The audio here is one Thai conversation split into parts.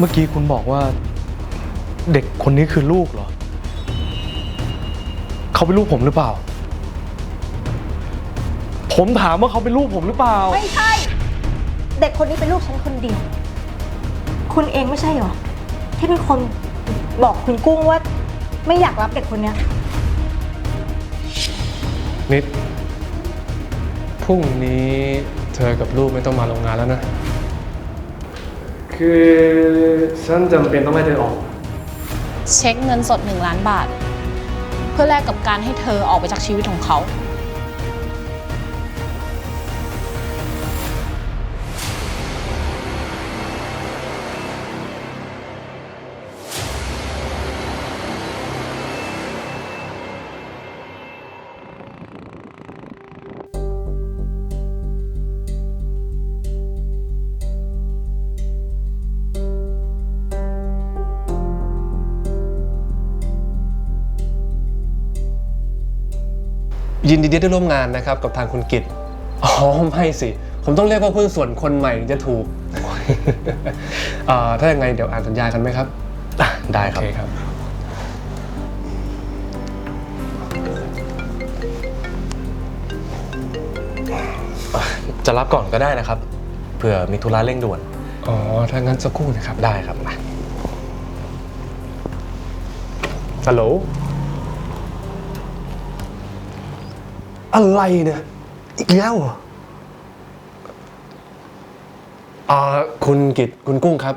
เมื่อกี้คุณบอกว่า เด็กคนนี้คือลูกเหรอ เขาเป็นลูกผมหรือเปล่า ผมถามว่าเขาเป็นลูกผมหรือเปล่า ไม่ใช่ เด็กคนนี้เป็นลูกฉันคนเดียว คุณเองไม่ใช่เหรอ ที่เป็นคนบอกคุณกุ้งว่า ไม่อยากรับเด็กคนเนี้ย นิด พรุ่งนี้เธอกับลูกไม่ต้องมาโรงงานแล้วนะ คือฉันจำเป็นต้องให้เธอออก เช็คเงินสด 1 ล้านบาท เพื่อแลกกับการให้เธอออกไปจากชีวิตของเขา ยินดีที่ได้ร่วมงานนะครับกับทางคุณกิตอ๋อไม่สิ ผมต้องเรียกว่าหุ้นส่วนคนใหม่ถึงจะถูกเอ่อถ้ายังไงเดี๋ยวอ่านสัญญากันไหมครับ ได้ครับ โอเคครับ จะรับก่อนก็ได้นะครับ เผื่อมีธุระเร่งด่วน อ๋อ ถ้างั้นสักครู่นะครับ ได้ครับมาฮัลโหล อะไรเนี่ย อีกแล้วเหรออ่าคุณกิตคุณกุ้งครับ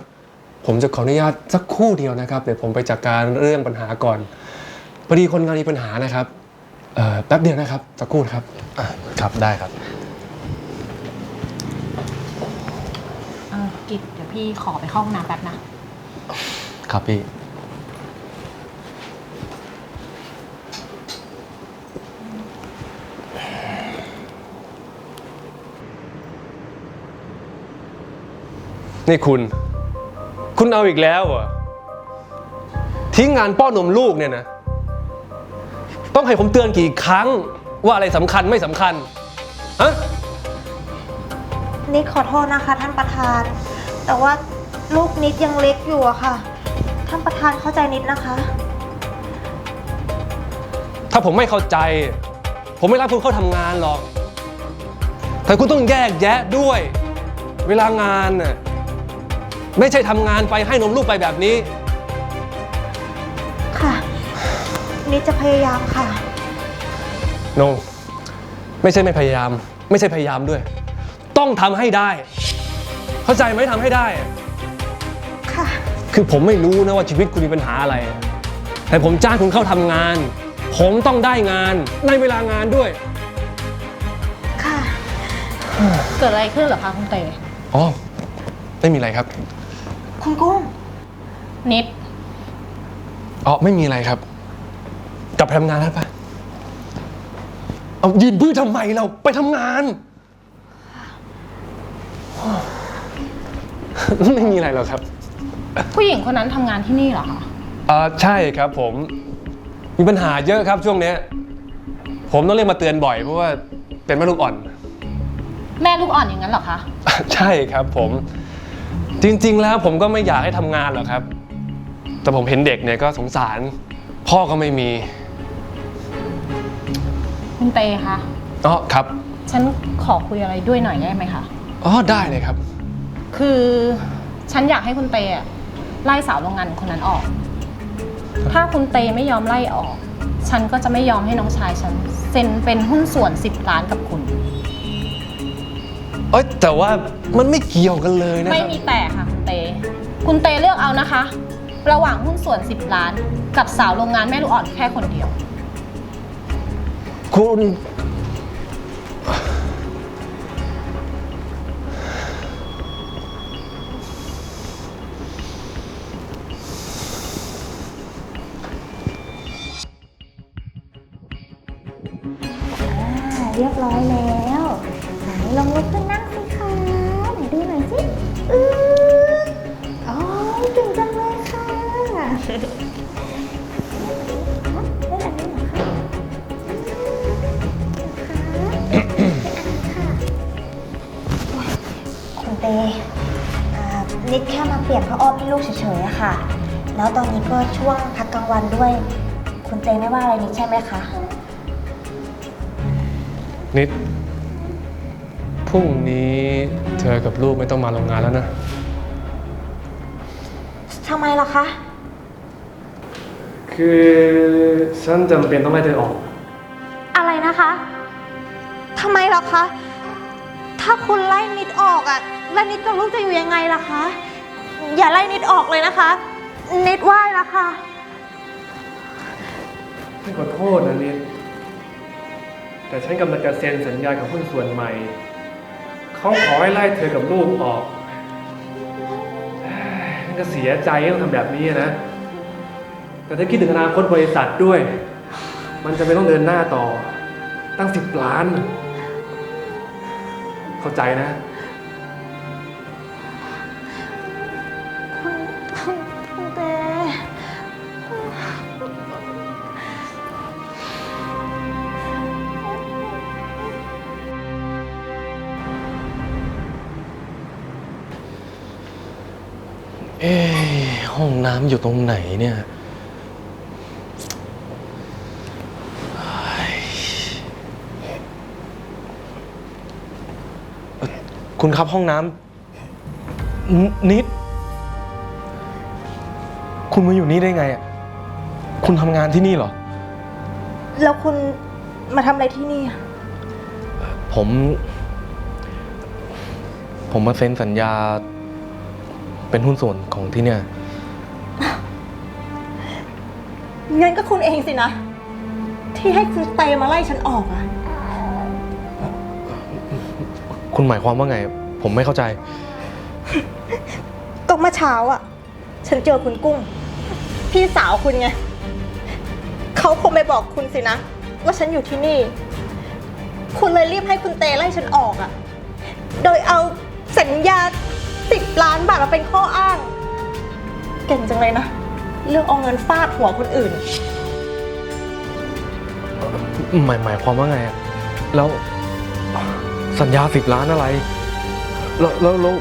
ผมจะขออนุญาตสักครู่เดียวนะครับ เดี๋ยวผมไปจัดการเรื่องปัญหาก่อนพอดีคนงานมีปัญหานะครับเอ่อแป๊บเดียวนะครับสักครู่นะครับ อะครับได้ครับ เออกิจเดี๋ยวพี่ขอไปเข้าห้องน้ำแป๊บนะ ครับพี่ นี่คุณ คุณเอาอีกแล้วเหรอทิ้งงานป้อนนมลูกเนี่ยนะ ต้องให้ผมเตือนกี่ครั้งว่าอะไรสำคัญไม่สำคัญฮะนิดขอโทษนะคะ ท่านประธาน แต่ว่าลูกนิดยังเล็กอยู่อะค่ะ ท่านประธานเข้าใจนิดนะคะ ถ้าผมไม่เข้าใจ ผมไม่รับคุณเข้าทำงานหรอกแต่คุณต้องแยกแยะด้วย เวลางานน่ะ ไม่ใช่ทำงานไปให้นมลูกไปแบบนี้ ค่ะ นิดจะพยายามค่ะโนไม่ใช่ไม่พยายาม ไม่ใช่พยายามด้วย ต้องทำให้ได้ เข้าใจไหมทำให้ได้อะค่ะ คือผมไม่รู้นะว่าชีวิตคุณมีปัญหาอะไร แต่ผมจ้างคุณเข้าทำงาน ผมต้องได้งานในเวลางานด้วย ค่ะ เกิดอะไรขึ้นเหรอคะคุณเตอ๋อ ไม่มีอะไรครับ คุณกุ้ง นิด อ๋อ ไม่มีอะไรครับ กลับไปทำงานแล้วปะเอายืนพื้นทำไมเราไปทำงาน ไม่มีอะไรหรอกครับ ผู้หญิงคนนั้นทำงานที่นี่เหรอคะ เอ่อใช่ครับผม มีปัญหาเยอะครับช่วงเนี้ย ผมต้องเรียกมาเตือนบ่อยเพราะว่าเป็นแม่ลูกอ่อน แม่ลูกอ่อนอย่างนั้นเหรอคะ ใช่ครับผม จริง ๆ แล้วผมก็ไม่อยากให้ทำงานหรอกครับ แต่ผมเห็นเด็กเนี่ยก็สงสาร พ่อก็ไม่มีคุณเตคะอ๋อครับฉันขอคุยอะไรด้วยหน่อยได้ไหมคะ อ๋อได้เลยครับ คือฉันอยากให้คุณเตอะไล่สาวโรงงานคนนั้นออก ถ้าคุณเตไม่ยอมไล่ออก ฉันก็จะไม่ยอมให้น้องชายฉันเซ็นเป็นหุ้นส่วน 10 ล้านกับคุณ เอ้ยแต่ว่ามันไม่เกี่ยวกันเลยนะคไม่รับ มีแต่ค่ะคุณเต คุณเตเลือกเอานะคะ ระหว่างหุ้นส่วน 10 ล้าน กับสาวโรงงานแม่ลูกอ่อนแค่คนเดียว คุณ เรียบร้อยแล้ นิดแค่มาเปลี่ยนลี่ยนผ้าอ้อมให้ลูกเฉยๆอะค่ะ แล้วตอนนี้ก็ช่วงพักกลางวันด้วย คุณเตไม่ว่าอะไรนิดใช่ไหมคะ นิด พรุ่งนี้เธอกับลูกไม่ต้องมาโรงงานแล้วนะ ทำไมล่ะคะ คือฉันจำเป็นต้องไล่เธอออก อะไรนะคะ ทำไมล่ะคะ ถ้าคุณไล่นิดออกอะ แล้วนิดกับลูกจะอยู่ยังไงล่ะคะ อย่าไล่นิดออกเลยนะคะ นิดไหว้ละค่ะฉันขอโทษนะนิด แต่ฉันกำลังจะเซ็นสัญญากับหุ้นส่วนใหม่ เขาขอให้ไล่เธอกับลูกออกเอ้ยฉันก็เสียใจที่ต้องทำแบบนี้นะ แต่ถ้าคิดถึงอนาคตบริษัทด้วย มันจะไม่ต้องเดินหน้าต่อ ตั้งสิบล้าน เข้าใจนะ ห้องน้ำอยู่ตรงไหนเนี่ยเฮ้ยเอ่อคุณครับห้องน้ำนนิด คุณมาอยู่นี่ได้ไงอะ คุณทำงานที่นี่เหรอ แล้วคุณมาทำอะไรที่นี่อะผม ผมมาเซ็นสัญญา เป็นหุ้นส่วนของที่เนี่ย งั้นก็คุณเองสินะ ที่ให้คุณเตมาไล่ฉันออกอะคุณหมายความว่าไง ผมไม่เข้าใจ ก็เมื่อเช้าอะฉันเจอคุณกุ้ง พี่สาวคุณไง เขาคงไปบอกคุณสินะ ว่าฉันอยู่ที่นี่ คุณเลยรีบให้คุณเตไล่ฉันออกอะโดยเอาสัญญาสิบล้านบาทมาเป็นข้ออ้าง เก่งจังเลยนะ เรื่องเอาเงินฟาดหัวคนอื่น หมายหมายความว่าไงอะแล้วสัญญาสิบล้านอะไร แล้วแล้วแล้ว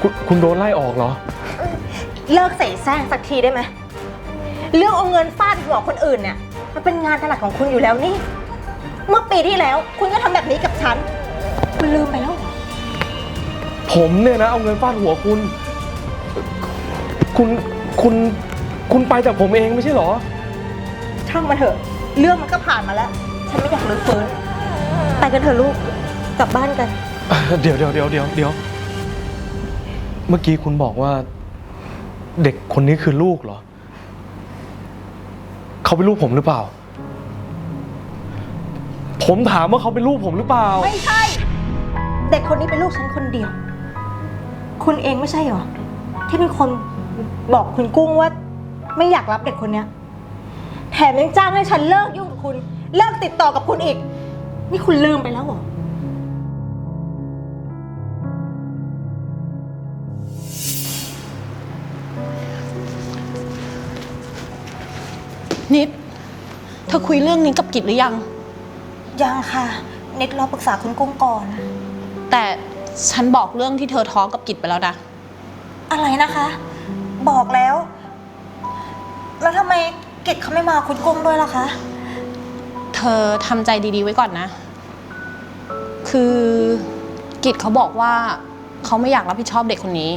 คุณคุณโดนไล่ออกเหรอ เลิกใส่แซงสักทีได้ไหมเรื่องเอาเงินฟาดหัวคนอื่นเนี่ยมันเป็นงานถนัดของคุณอยู่แล้วนี่ เมื่อปีที่แล้ว คุณก็ทำแบบนี้กับฉัน คุณลืมไปแล้วเหรอผมเนี่ยนะ เอาเงินฟาดหัวคุณ คุณคุณ คุณไปจากผมเองไม่ใช่เหรอ ช่างมันเถอะ เรื่องมันก็ผ่านมาแล้ว ฉันไม่อยากรื้อฟื้นไปกันเถอะลูก กลับบ้านกัน เดี๋ยวเดี๋ยวเดี๋ยวเดี๋ยวเดี๋ยว เมื่อกี้คุณบอกว่า เด็กคนนี้คือลูกเหรอ เขาเป็นลูกผมหรือเปล่า ผมถามว่าเขาเป็นลูกผมหรือเปล่า ไม่ใช่ เด็กคนนี้เป็นลูกฉันคนเดียว คุณเองไม่ใช่เหรอ ที่เป็นคนบอกคุณกุ้งว่า ไม่อยากรับเด็กคนเนี้ย แถมยังจ้างให้ฉันเลิกยุ่งกับคุณ เลิกติดต่อกับคุณอีก นี่คุณลืมไปแล้วเหรอ นิด เธอคุยเรื่องนี้กับกิจหรือยัง ยังค่ะ เน็ตรอปรึกษาคุณกุ้งก่อน แต่ฉันบอกเรื่องที่เธอท้องกับกิจไปแล้วนะ อะไรนะคะ บอกแล้ว แล้วทำไมเกดเขาไม่มาคุณกุ้งด้วยล่ะคะ เธอทำใจดีๆไว้ก่อนนะ คือกิจเขาบอกว่าเขาไม่อยากรับผิดชอบเด็กคนนี้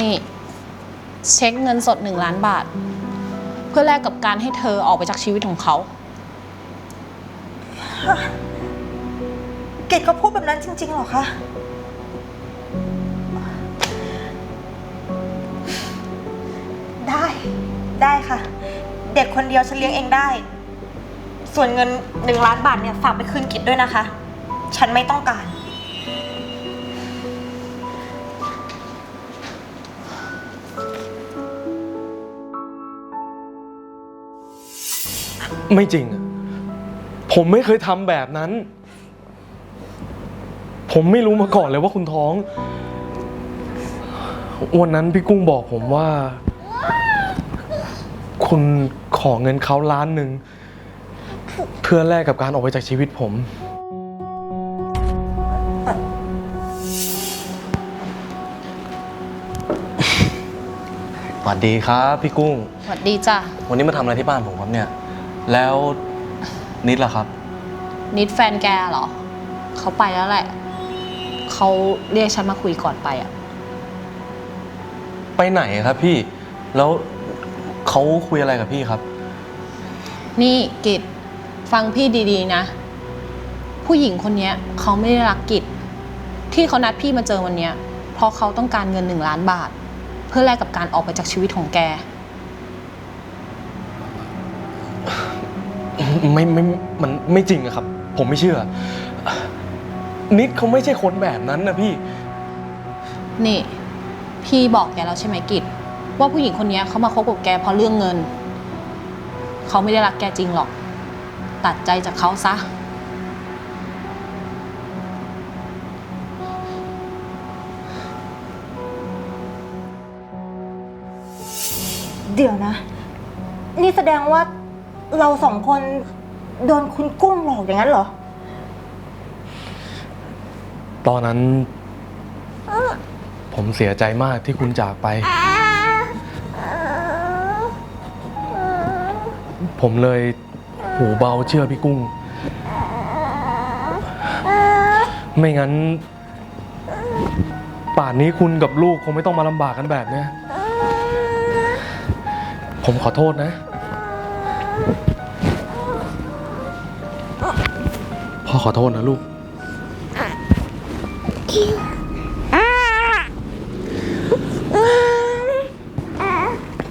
นี่ เช็คเงินสดหนึ่งล้านบาท เพื่อแลกกับการให้เธอออกไปจากชีวิตของเขาเกดเขาพูดแบบนั้นจริงๆเหรอคะ ได้ ได้ค่ะ เด็กคนเดียวฉันเลี้ยงเองได้ ส่วนเงินหนึ่งล้านบาทเนี่ยฝากไปคืนกิจด้วยนะคะ ฉันไม่ต้องการ ไม่จริงอะผมไม่เคยทำแบบนั้น ผมไม่รู้มาก่อนเลยว่าคุณท้อง วันนั้นพี่กุ้งบอกผมว่า คุณขอเงินเขาล้านหนึ่ง เพื่อแลกกับการออกไปจากชีวิตผมคสวัสดีครับพี่กุ้ง สวัสดีจ้ะ วันนี้มาทำอะไรที่บ้านผมครับเนี่ย แล้วนิดล่ะครับ นิดแฟนแกเหรอ เขาไปแล้วแหละ เขาเรียกฉันมาคุยก่อนไปอะไปไหนครับพี่ แล้ว เขาคุยอะไรกับพี่ครับ นี่กิจฟังพี่ดีๆนะ ผู้หญิงคนเนี้ยเขาไม่ได้รักกิจที่เขานัดพี่มาเจอวันเนี้ย เพราะเขาต้องการเงินหนึ่งล้านบาท เพื่อแลกกับการออกไปจากชีวิตของแก ไม่ไม่มันไม่จริงอะครับ ผมไม่เชื่อ นิดเขาไม่ใช่คนแบบนั้นนะพี่ นี่ พี่บอกแกแล้วใช่ไหมกิจ ว่าผู้หญิงคนเนี้ยเขามาคบกับแกเพราะเรื่องเงิน เขาไม่ได้รักแกจริงหรอก ตัดใจจากเขาซะ เดี๋ยวนะ นี่แสดงว่าเราสองคนโดนคุณกุ้งหลอกอย่างนั้นเหรอ ตอนนั้น ผมเสียใจมากที่คุณจากไป ผมเลยหูเบาเชื่อพี่กุ้ง ไม่งั้น ป่านนี้คุณกับลูกคงไม่ต้องมาลำบากกันแบบเนี้ยผมขอโทษนะ พ่อขอโทษนะลูก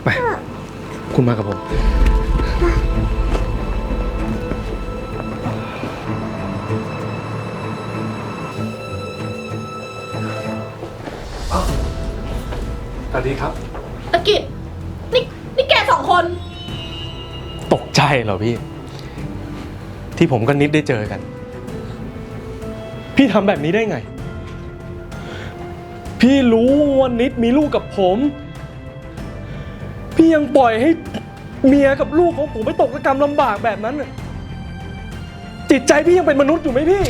ไป คุณมากับผม วัสดีครับ ตะกิดนี่นี่แกสองคน ตกใจเหรอพี่ ที่ผมกับนิดได้เจอกัน พี่ทำแบบนี้ได้ไง พี่รู้ว่านิดมีลูกกับผม พี่ยังปล่อยให้เมียกับลูกของผมไปตกระกรรมลำบากแบบนั้นน่ะจิตใจพี่ยังเป็นมนุษย์อยู่ไหมพี่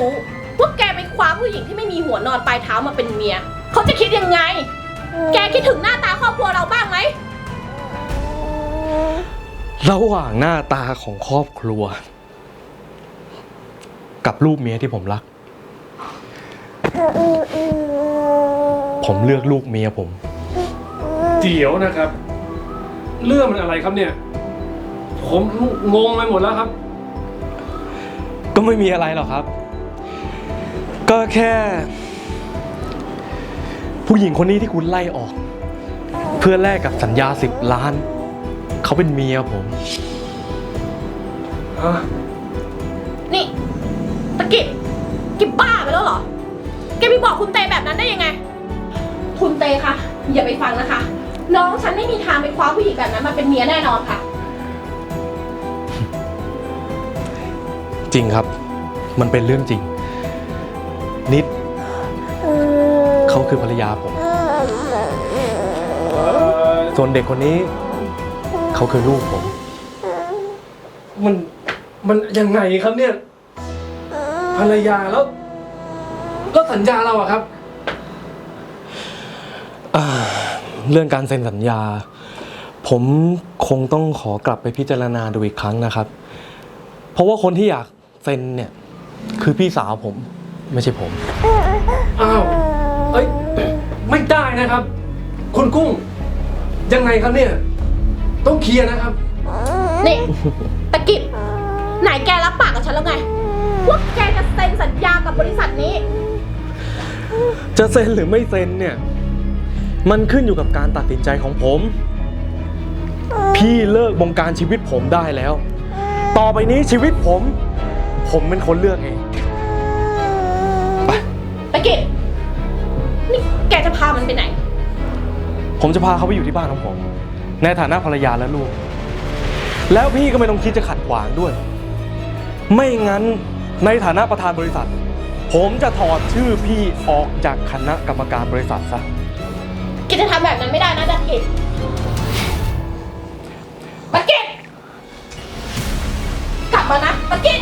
รู้ ว่าแกไปคว้าผู้หญิงที่ไม่มีหัวนอนปลายเท้ามาเป็นเมีย เขาจะคิดยังไง แกคิดถึงหน้าตาครอบครัวเราบ้างไหม ระหว่างหน้าตาของครอบครัว กับรูปเมียที่ผมรัก ผมเลือกลูกเมียผม เดี๋ยวนะครับ เรื่องมันอะไรครับเนี่ย ผมงงไปหมดแล้วครับ ก็ไม่มีอะไรหรอกครับ ก็แค่ ผู้หญิงคนนี้ที่คุณไล่ออก เพื่อแลกกับสัญญาสิบล้าน เขาเป็นเมียผมนี่ตะกิดกิบบ้าไปแล้วเหรอ แกไปบอกคุณเตแบบนั้นได้ยังไง คุณเตคะอย่าไปฟังนะคะ น้องฉันไม่มีทางไปคว้าผู้หญิงแบบนั้นมาเป็นเมียแน่นอนค่ะ จริงครับ มันเป็นเรื่องจริง นิด เขาคือภรรยาผม ส่วนเด็กคนนี้ เขาคือลูกผม มันมันยังไงครับเนี่ย ภรรยาแล้ว ก็สัญญาเราอะครับ อ่า เรื่องการเซ็นสัญญา ผมคงต้องขอกลับไปพิจารณาดูอีกครั้งนะครับ เพราะว่าคนที่อยากเซ็นเนี่ย คือพี่สาวผม ไม่ใช่ผม อ้าว เอ้ย ไม่ได้นะครับ คุณกุ้ง ยังไงครับเนี่ย ต้องเคลียร์นะครับ นี่ตะกิดไหนแกรับปากกับฉันแล้วไงว่าแกจะเซ็นสัญญากับบริษัทนี้ จะเซ็นหรือไม่เซ็นเนี่ย มันขึ้นอยู่กับการตัดสินใจของผม พี่เลิกบงการชีวิตผมได้แล้ว ต่อไปนี้ชีวิตผม ผมเป็นคนเลือกเองตะ กิดนี่แกจะพามันไปไหน ผมจะพาเขาไปอยู่ที่บ้านของผม ในฐานะภรรยาและลูก แล้วพี่ก็ไม่ต้องคิดจะขัดขวางด้วย ไม่งั้นในฐานะประธานบริษัท ผมจะถอดชื่อพี่ออกจากคณะกรรมการบริษัทซะกิจจะทำแบบนั้นไม่ได้นะตะกิดตะกิดกลับมานะตะกิด